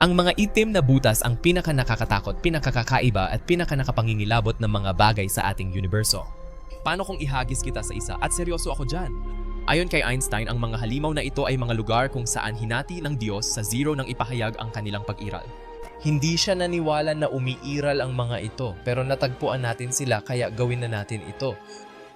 Ang mga itim na butas ang pinaka nakakatakot, pinakakakaiba at pinaka nakapangingilabot ng mga bagay sa ating universo. Paano kung ihagis kita sa isa? At seryoso ako dyan. Ayon kay Einstein, ang mga halimaw na ito ay mga lugar kung saan hinati ng Diyos sa zero nang ipahayag ang kanilang pag-iral. Hindi siya naniwala na umiiral ang mga ito, pero natagpuan natin sila kaya gawin na natin ito.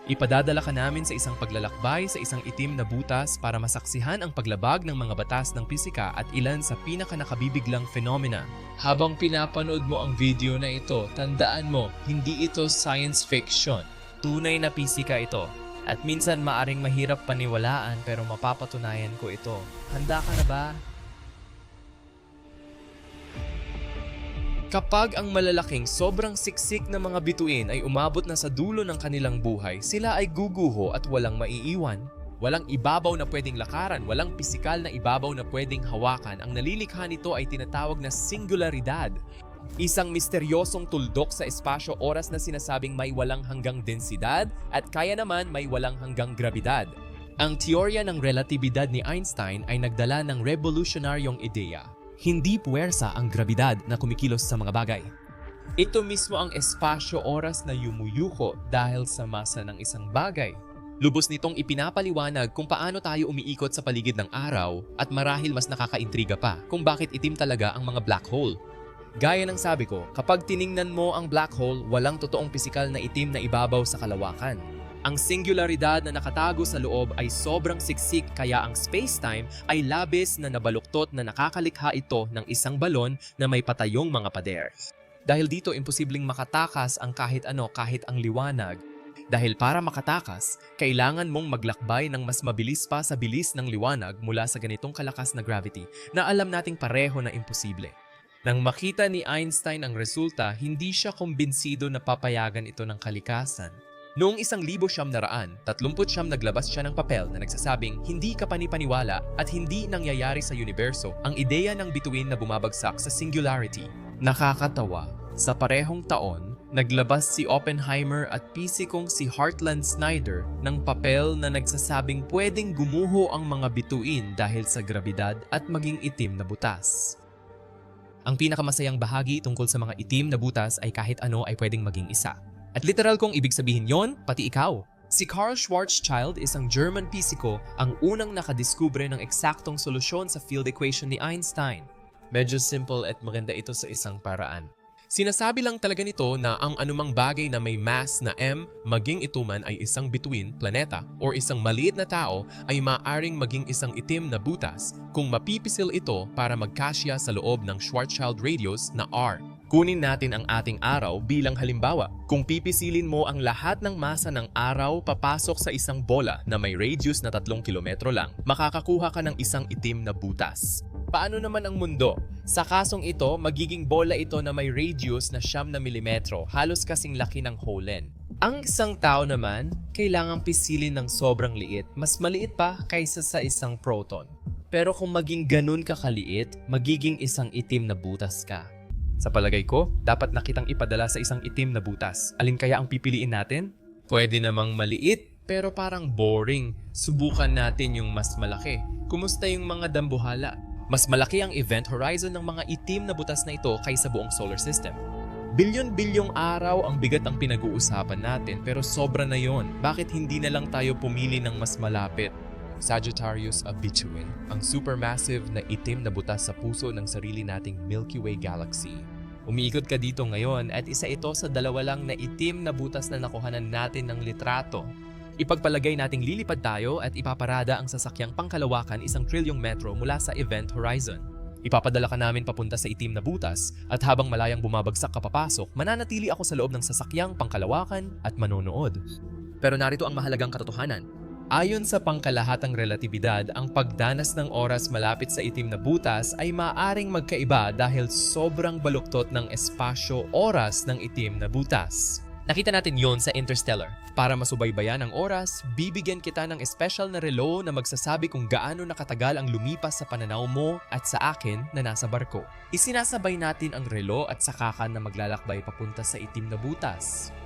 Ipadadala ka namin sa isang paglalakbay sa isang itim na butas para masaksihan ang paglabag ng mga batas ng pisika at ilan sa pinaka nakabibiglang phenomena. Habang pinapanood mo ang video na ito, tandaan mo, hindi ito science fiction. Tunay na pisika ito. At minsan maaring mahirap paniwalaan pero mapapatunayan ko ito. Handa ka na ba? Kapag ang malalaking sobrang siksik na mga bituin ay umabot na sa dulo ng kanilang buhay, sila ay guguho at walang maiiwan. Walang ibabaw na pwedeng lakaran, walang pisikal na ibabaw na pwedeng hawakan. Ang nalilikha nito ay tinatawag na singularidad. Isang misteryosong tuldok sa espasyo-oras na sinasabing may walang hanggang densidad at kaya naman may walang hanggang grabidad. Ang teorya ng relatibidad ni Einstein ay nagdala ng revolutionaryong ideya. Hindi puwersa ang grabidad na kumikilos sa mga bagay. Ito mismo ang espasyo-oras na yumuyuko dahil sa masa ng isang bagay. Lubos nitong ipinapaliwanag kung paano tayo umiikot sa paligid ng araw at marahil mas nakakaintriga pa kung bakit itim talaga ang mga black hole. Gaya ng sabi ko, kapag tiningnan mo ang black hole, walang totoong pisikal na itim na ibabaw sa kalawakan. Ang singularidad na nakatago sa loob ay sobrang siksik kaya ang space-time ay labis na nabaluktot na nakakalikha ito ng isang balon na may patayong mga pader. Dahil dito imposibleng makatakas ang kahit ano kahit ang liwanag. Dahil para makatakas, kailangan mong maglakbay ng mas mabilis pa sa bilis ng liwanag mula sa ganitong kalakas na gravity na alam nating pareho na imposible. Nang makita ni Einstein ang resulta, hindi siya kumbinsido na papayagan ito ng kalikasan. Noong isang libo siyam na raan, tatlumput siyam naglabas siya ng papel na nagsasabing hindi ka panipaniwala at hindi nangyayari sa universo ang ideya ng bituin na bumabagsak sa singularity. Nakakatawa, sa parehong taon, naglabas si Oppenheimer at pisikong si Heartland Snyder ng papel na nagsasabing pwedeng gumuho ang mga bituin dahil sa grabidad at maging itim na butas. Ang pinakamasayang bahagi tungkol sa mga itim na butas ay kahit ano ay pwedeng maging isa. At literal kong ibig sabihin yon, pati ikaw. Si Carl Schwarzschild, isang German pisiko, ang unang nakadiskubre ng eksaktong solusyon sa field equation ni Einstein. Medyo simple at maganda ito sa isang paraan. Sinasabi lang talaga nito na ang anumang bagay na may mass na m, maging ito man ay isang bituin, planeta, or isang maliit na tao, ay maaring maging isang itim na butas kung mapipisil ito para magkasya sa loob ng Schwarzschild radius na r. Kunin natin ang ating araw bilang halimbawa. Kung pipisilin mo ang lahat ng masa ng araw papasok sa isang bola na may radius na 3 kilometro lang, makakakuha ka ng isang itim na butas. Paano naman ang mundo? Sa kasong ito, magiging bola ito na may radius na siyam na milimetro, halos kasing laki ng holen. Ang isang tao naman, kailangang pisilin ng sobrang liit, mas maliit pa kaysa sa isang proton. Pero kung maging ganun ka kaliit, magiging isang itim na butas ka. Sa palagay ko, dapat nakitang ipadala sa isang itim na butas. Alin kaya ang pipiliin natin? Pwede namang maliit, pero parang boring. Subukan natin yung mas malaki. Kumusta yung mga dambuhala? Mas malaki ang event horizon ng mga itim na butas na ito kaysa buong solar system. Bilyon-bilyong araw ang bigat ang pinag-uusapan natin pero sobra na yon. Bakit hindi na lang tayo pumili ng mas malapit? Sagittarius Abituin, ang supermassive na itim na butas sa puso ng sarili nating Milky Way galaxy. Umiikot ka dito ngayon at isa ito sa dalawa lang na itim na butas na nakuhanan natin ng litrato. Ipagpalagay nating lilipad tayo at ipaparada ang sasakyang pangkalawakan isang trilyong metro mula sa event horizon. Ipapadala ka namin papunta sa itim na butas at habang malayang bumabagsak ka papasok, mananatili ako sa loob ng sasakyang pangkalawakan at manonood. Pero narito ang mahalagang katotohanan. Ayon sa pangkalahatang relatibidad, ang pagdanas ng oras malapit sa itim na butas ay maaring magkaiba dahil sobrang baluktot ng espasyo-oras ng itim na butas. Nakita natin yon sa Interstellar. Para masubaybayan ang oras, bibigyan kita ng espesyal na relo na magsasabi kung gaano nakatagal ang lumipas sa pananaw mo at sa akin na nasa barko. Isinasabay natin ang relo at sakakan na maglalakbay papunta sa itim na butas.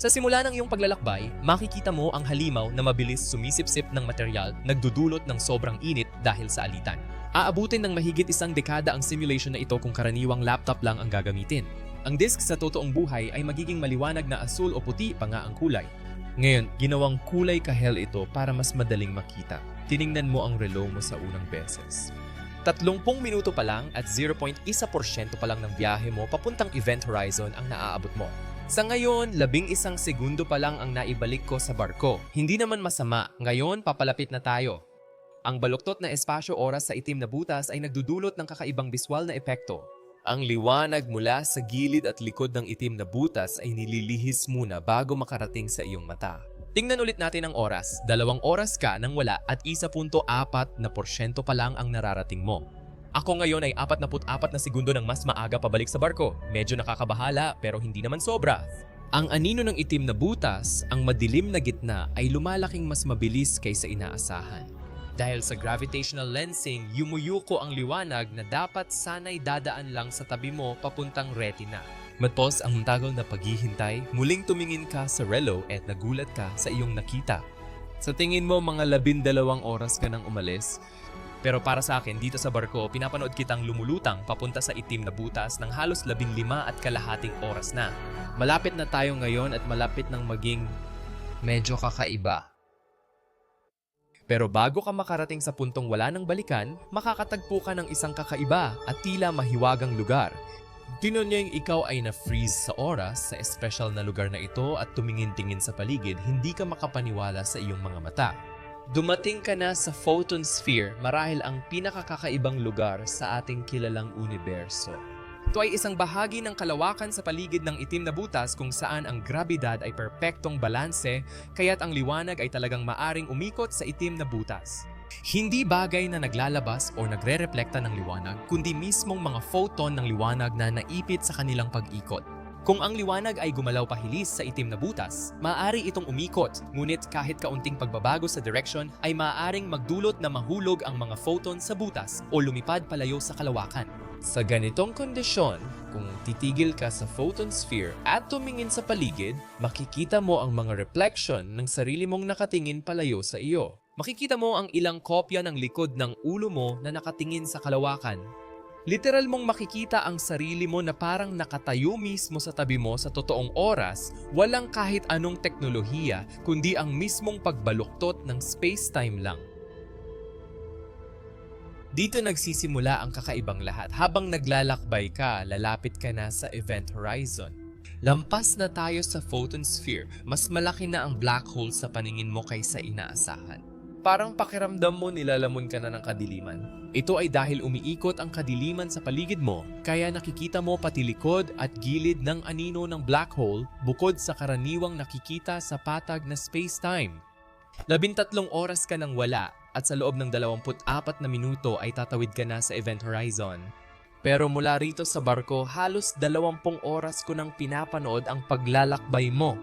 Sa simula ng iyong paglalakbay, makikita mo ang halimaw na mabilis sumisipsip ng material nagdudulot ng sobrang init dahil sa alitan. Aabutin ng mahigit isang dekada ang simulation na ito kung karaniwang laptop lang ang gagamitin. Ang disk sa totoong buhay ay magiging maliwanag na asul o puti pa nga ang kulay. Ngayon, ginawang kulay kahel ito para mas madaling makita. Tiningnan mo ang relo mo sa unang beses. 30 minuto pa lang at 0.1% pa lang ng biyahe mo papuntang Event Horizon ang naaabot mo. Sa ngayon, labing isang segundo pa lang ang naibalik ko sa barko. Hindi naman masama, ngayon papalapit na tayo. Ang baluktot na espasyo oras sa itim na butas ay nagdudulot ng kakaibang biswal na epekto. Ang liwanag mula sa gilid at likod ng itim na butas ay nililihis muna bago makarating sa iyong mata. Tingnan ulit natin ang oras. Dalawang oras ka nang wala at 1.4 na porsyento pa lang ang nararating mo. Ako ngayon ay 44 na segundo ng mas maaga pabalik sa barko. Medyo nakakabahala pero hindi naman sobra. Ang anino ng itim na butas, ang madilim na gitna ay lumalaking mas mabilis kaysa inaasahan. Dahil sa gravitational lensing, yumuyuko ang liwanag na dapat sanay dadaan lang sa tabi mo papuntang retina. Matpos ang tagal na paghihintay, muling tumingin ka sa relo at nagulat ka sa iyong nakita. Sa tingin mo mga labindalawang oras ka nang umalis, pero para sa akin, dito sa barko, pinapanood kitang lumulutang papunta sa itim na butas ng halos labing lima at kalahating oras na. Malapit na tayo ngayon at malapit nang maging medyo kakaiba. Pero bago ka makarating sa puntong wala nang balikan, makakatagpo ka ng isang kakaiba at tila mahiwagang lugar. Yung ikaw ay na-freeze sa oras sa espesyal na lugar na ito at tumingin-tingin sa paligid, hindi ka makapaniwala sa iyong mga mata. Dumating ka na sa Photon Sphere, marahil ang pinakakakaibang lugar sa ating kilalang universo. Ito ay isang bahagi ng kalawakan sa paligid ng itim na butas kung saan ang grabidad ay perpektong balanse kaya't ang liwanag ay talagang maaring umikot sa itim na butas. Hindi bagay na naglalabas o nagre-reflekta ng liwanag, kundi mismong mga photon ng liwanag na naipit sa kanilang pag-ikot. Kung ang liwanag ay gumalaw pahilis sa itim na butas, maaari itong umikot, ngunit kahit kaunting pagbabago sa direction ay maaaring magdulot na mahulog ang mga photon sa butas o lumipad palayo sa kalawakan. Sa ganitong kondisyon, kung titigil ka sa photon sphere at tumingin sa paligid, makikita mo ang mga reflection ng sarili mong nakatingin palayo sa iyo. Makikita mo ang ilang kopya ng likod ng ulo mo na nakatingin sa kalawakan Literal mong makikita ang sarili mo na parang nakatayo mismo sa tabi mo sa totoong oras, walang kahit anong teknolohiya, kundi ang mismong pagbaluktot ng space-time lang. Dito nagsisimula ang kakaibang lahat. Habang naglalakbay ka, lalapit ka na sa event horizon. Lampas na tayo sa photon sphere, mas malaki na ang black hole sa paningin mo kaysa inaasahan. Parang pakiramdam mo nilalamon ka na ng kadiliman. Ito ay dahil umiikot ang kadiliman sa paligid mo, kaya nakikita mo pati likod at gilid ng anino ng black hole bukod sa karaniwang nakikita sa patag na space-time. Labintatlong oras ka nang wala at sa loob ng 24 na minuto ay tatawid ka na sa event horizon. Pero mula rito sa barko, halos 20 oras ko nang pinapanood ang paglalakbay mo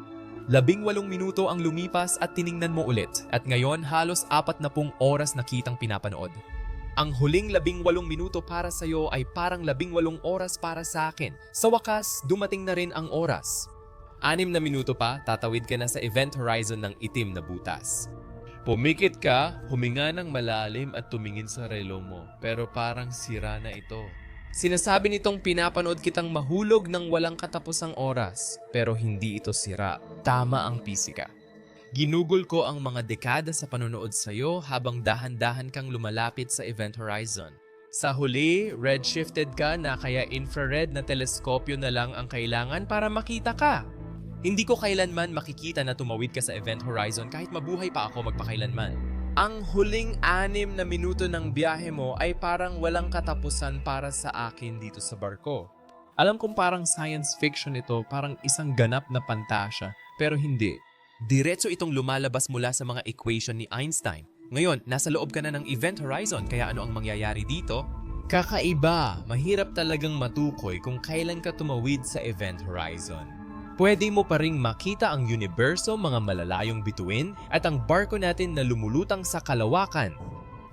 Labing walong minuto ang lumipas at tiningnan mo ulit at ngayon halos apat na pung oras na kitang pinapanood. Ang huling labing walong minuto para sa iyo ay parang labing walong oras para sa akin. Sa wakas, dumating na rin ang oras. Anim na minuto pa, tatawid ka na sa event horizon ng itim na butas. Pumikit ka, huminga ng malalim at tumingin sa relo mo, pero parang sira na ito. Sinasabi nitong pinapanood kitang mahulog ng walang katapusang oras, pero hindi ito sira. Tama ang pisika. Ginugol ko ang mga dekada sa panonood sa iyo habang dahan-dahan kang lumalapit sa event horizon. Sa huli, redshifted ka na kaya infrared na teleskopyo na lang ang kailangan para makita ka. Hindi ko kailanman makikita na tumawid ka sa event horizon kahit mabuhay pa ako magpakailanman. Ang huling anim na minuto ng biyahe mo ay parang walang katapusan para sa akin dito sa barko. Alam kong parang science fiction ito, parang isang ganap na pantasya, pero hindi. Diretso itong lumalabas mula sa mga equation ni Einstein. Ngayon, nasa loob ka na ng event horizon, kaya ano ang mangyayari dito? Kakaiba, mahirap talagang matukoy kung kailan ka tumawid sa event horizon. Pwede mo pa ring makita ang universo mga malalayong bituin at ang barko natin na lumulutang sa kalawakan.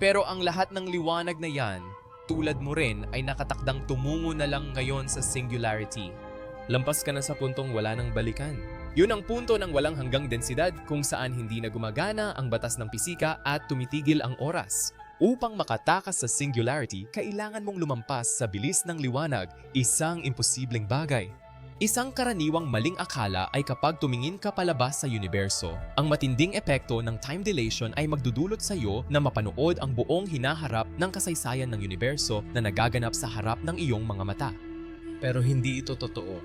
Pero ang lahat ng liwanag na yan, tulad mo rin ay nakatakdang tumungo na lang ngayon sa singularity. lampas ka na sa puntong wala nang balikan. Yun ang punto ng walang hanggang densidad kung saan hindi na gumagana ang batas ng pisika at tumitigil ang oras. Upang makatakas sa singularity, kailangan mong lumampas sa bilis ng liwanag, isang imposibleng bagay. Isang karaniwang maling akala ay kapag tumingin ka palabas sa universo, ang matinding epekto ng time dilation ay magdudulot sa iyo na mapanood ang buong hinaharap ng kasaysayan ng universo na nagaganap sa harap ng iyong mga mata. Pero hindi ito totoo.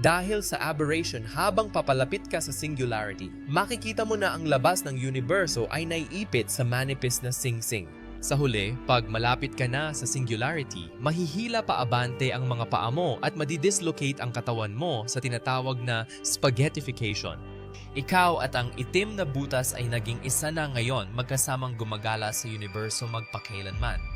Dahil sa aberration habang papalapit ka sa singularity, makikita mo na ang labas ng universo ay naiipit sa manifest na sing-sing. Sa huli, pag malapit ka na sa singularity, mahihila pa abante ang mga paa mo at madidislocate ang katawan mo sa tinatawag na spaghettification. Ikaw at ang itim na butas ay naging isa na ngayon magkasamang gumagala sa universo magpakailanman.